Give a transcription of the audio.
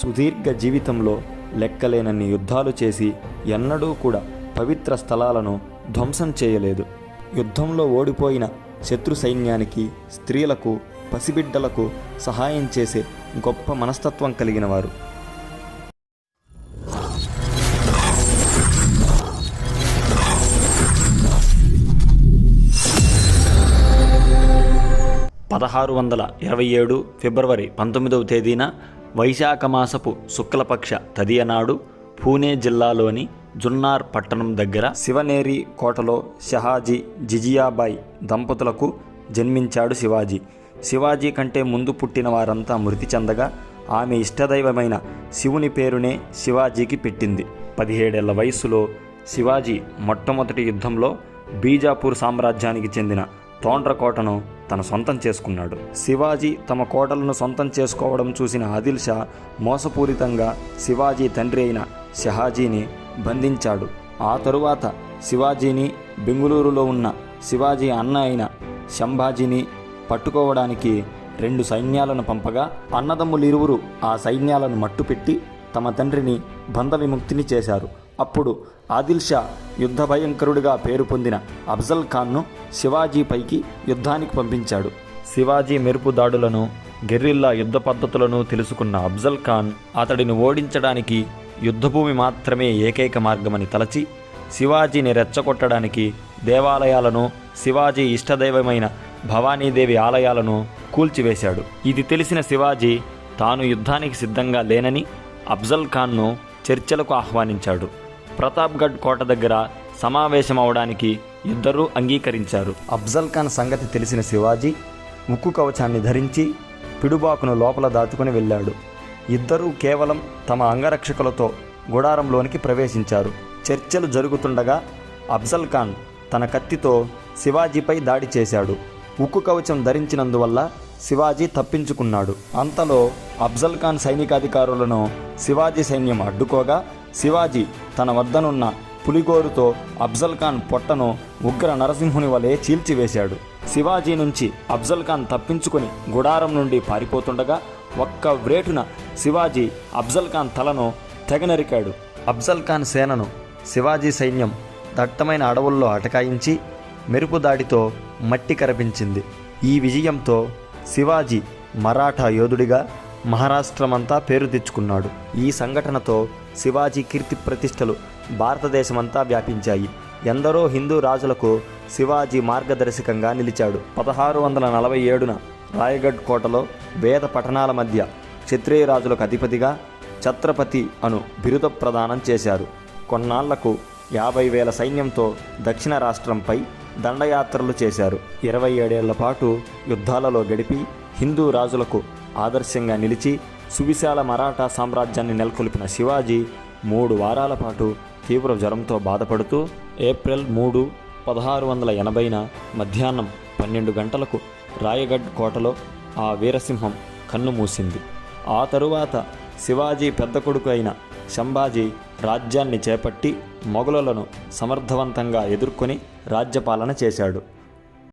సుదీర్ఘ జీవితంలో లెక్కలేనన్ని యుద్ధాలు చేసి ఎన్నడూ కూడా పవిత్ర స్థలాలను ధ్వంసం చేయలేదు. యుద్ధంలో ఓడిపోయిన శత్రు సైన్యానికి స్త్రీలకు పసిబిడ్డలకు సహాయం చేసే గొప్ప మనస్తత్వం కలిగిన వారు పదహారు వందల ఇరవై ఏడు ఫిబ్రవరి పంతొమ్మిదవ తేదీన వైశాఖ మాసపు శుక్లపక్ష తదియనాడు పూణే జిల్లాలోని జున్నార్ పట్టణం దగ్గర శివనేరి కోటలో షహాజీ జిజియాబాయ్ దంపతులకు జన్మించాడు శివాజీ. శివాజీ కంటే ముందు పుట్టిన వారంతా మృతి చెందగా ఆమె ఇష్టదైవమైన శివుని పేరునే శివాజీకి పెట్టింది. పదిహేడేళ్ళ వయస్సులో శివాజీ మొట్టమొదటి యుద్ధంలో బీజాపూర్ సామ్రాజ్యానికి చెందిన తోండ్రకోటను తన సొంతం చేసుకున్నాడు. శివాజీ తమ కోటలను సొంతం చేసుకోవడం చూసిన ఆదిల్ షా మోసపూరితంగా శివాజీ తండ్రి అయిన షహాజీని బంధించాడు. ఆ తరువాత శివాజీని బెంగుళూరులో ఉన్న శివాజీ అన్న అయిన శంభాజీని పట్టుకోవడానికి రెండు సైన్యాలను పంపగా అన్నదమ్ములిరువురు ఆ సైన్యాలను మట్టుపెట్టి తమ తండ్రిని బంధ విముక్తిని చేశారు. అప్పుడు ఆదిల్ షా యుద్ధ భయంకరుడిగా పేరు పొందిన అఫ్జల్ ఖాన్ను శివాజీపైకి యుద్ధానికి పంపించాడు. శివాజీ మెరుపు దాడులను గెర్రిల్లా యుద్ధ పద్ధతులను తెలుసుకున్న అఫ్జల్ ఖాన్ అతడిని ఓడించడానికి యుద్ధభూమి మాత్రమే ఏకైక మార్గమని తలచి శివాజీని రెచ్చగొట్టడానికి దేవాలయాలను శివాజీ ఇష్టదైవమైన భవానీదేవి ఆలయాలను కూల్చివేశాడు. ఇది తెలిసిన శివాజీ తాను యుద్ధానికి సిద్ధంగా లేనని అఫ్జల్ ఖాన్ను చర్చలకు ఆహ్వానించాడు. ప్రతాప్గఢ్ కోట దగ్గర సమావేశమవడానికి ఇద్దరూ అంగీకరించారు. అఫ్జల్ ఖాన్ సంగతి తెలిసిన శివాజీ ఉక్కు కవచాన్ని ధరించి పిడుబాకును లోపల దాచుకుని వెళ్ళాడు. ఇద్దరూ కేవలం తమ అంగరక్షకులతో గుడారంలోనికి ప్రవేశించారు. చర్చలు జరుగుతుండగా అఫ్జల్ ఖాన్ తన కత్తితో శివాజీపై దాడి చేశాడు. ఉక్కు కవచం ధరించినందువల్ల శివాజీ తప్పించుకున్నాడు. అంతలో అఫ్జల్ ఖాన్ సైనికాధికారులను శివాజీ సైన్యం అడ్డుకోగా శివాజీ తన వద్దనున్న పులిగోరుతో అఫ్జల్ ఖాన్ పొట్టను ఉగ్ర నరసింహుని వలె చీల్చివేశాడు. శివాజీ నుంచి అఫ్జల్ ఖాన్ తప్పించుకుని గుడారం నుండి పారిపోతుండగా ఒక్క వ్రేటున శివాజీ అఫ్జల్ ఖాన్ తలను తెగనరికాడు. అఫ్జల్ ఖాన్ సేనను శివాజీ సైన్యం దట్టమైన అడవుల్లో అటకాయించి మెరుపు దాడితో మట్టి కరపించింది. ఈ విజయంతో శివాజీ మరాఠా యోధుడిగా మహారాష్ట్రమంతా పేరు తెచ్చుకున్నాడు. ఈ సంఘటనతో శివాజీ కీర్తి ప్రతిష్టలు భారతదేశమంతా వ్యాపించాయి. ఎందరో హిందూ రాజులకు శివాజీ మార్గదర్శకంగా నిలిచాడు. పదహారు వందల నలభై ఏడున రాయగఢ్ కోటలో వేద పఠనాల మధ్య క్షత్రియ రాజులకు అధిపతిగా ఛత్రపతి అను బిరుద ప్రదానం చేశారు. కొన్నాళ్ళకు యాభై వేల సైన్యంతో దక్షిణ రాష్ట్రంపై దండయాత్రలు చేశారు. ఇరవై ఏడేళ్ళ పాటు యుద్ధాలలో గడిపి హిందూ రాజులకు ఆదర్శంగా నిలిచి సువిశాల మరాఠా సామ్రాజ్యాన్ని నెలకొల్పిన శివాజీ మూడు వారాల పాటు తీవ్ర జ్వరంతో బాధపడుతూ ఏప్రిల్ మూడు పదహారు వందల ఎనభైన మధ్యాహ్నం పన్నెండు గంటలకు రాయగఢ్ కోటలో ఆ వీరసింహం కన్ను మూసింది. ఆ తరువాత శివాజీ పెద్ద కొడుకు అయిన శంభాజీ రాజ్యాన్ని చేపట్టి మొఘలులను సమర్థవంతంగా ఎదుర్కొని రాజ్యపాలన చేశాడు.